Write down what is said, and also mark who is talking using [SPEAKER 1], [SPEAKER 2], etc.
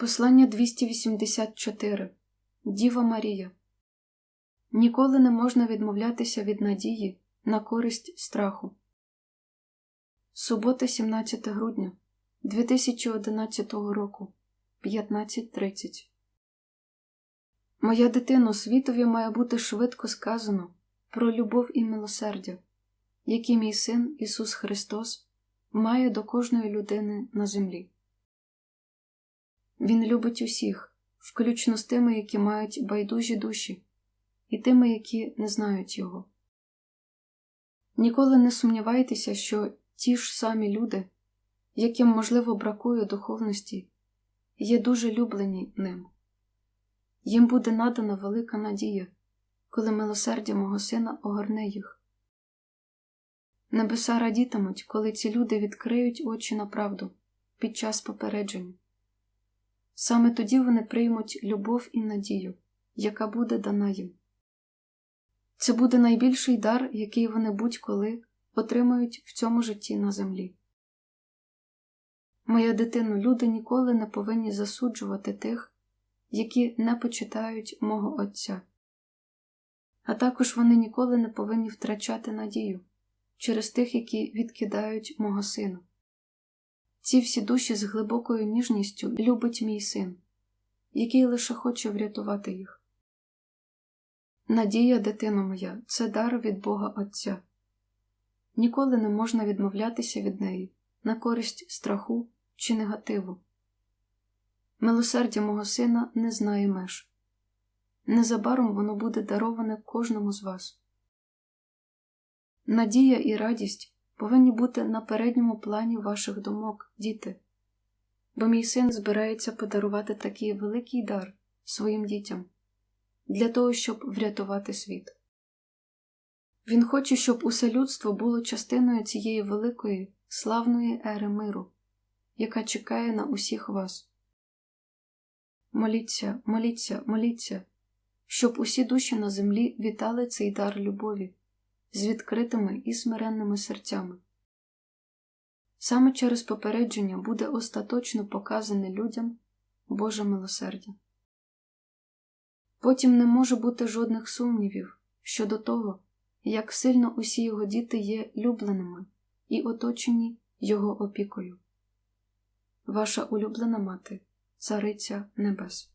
[SPEAKER 1] Послання 284 Діва Марія Ніколи не можна відмовлятися від надії на користь страху. Субота, 17 грудня 2011 року 15.30 Моя дитино, світові має бути швидко сказано про любов і милосердя, які мій син Ісус Христос має до кожної людини на землі. Він любить усіх, включно з тими, які мають байдужі душі, і тими, які не знають його. Ніколи не сумнівайтеся, що ті ж самі люди, яким, можливо, бракує духовності, є дуже люблені ним. Їм буде надана велика надія, коли милосердя мого сина огорне їх. Небеса радітимуть, коли ці люди відкриють очі на правду під час попередження. Саме тоді вони приймуть любов і надію, яка буде дана їм. Це буде найбільший дар, який вони будь-коли отримають в цьому житті на землі. Моя дитино, люди ніколи не повинні засуджувати тих, які не почитають мого Отця, а також вони ніколи не повинні втрачати надію через тих, які відкидають мого сина. Ці всі душі з глибокою ніжністю любить мій син, який лише хоче врятувати їх. Надія, дитино моя, це дар від Бога Отця. Ніколи не можна відмовлятися від неї на користь страху чи негативу. Милосердя мого сина не знає меж. Незабаром воно буде дароване кожному з вас. Надія і радість повинні бути на передньому плані ваших думок, діти, бо мій син збирається подарувати такий великий дар своїм дітям для того, щоб врятувати світ. Він хоче, щоб усе людство було частиною цієї великої, славної ери миру, яка чекає на усіх вас. Моліться, моліться, моліться, щоб усі душі на землі вітали цей дар любові з відкритими і смиренними серцями. Саме через попередження буде остаточно показане людям Боже милосердя. Потім не може бути жодних сумнівів щодо того, як сильно усі його діти є любленими і оточені його опікою. Ваша улюблена мати, Цариця Небес.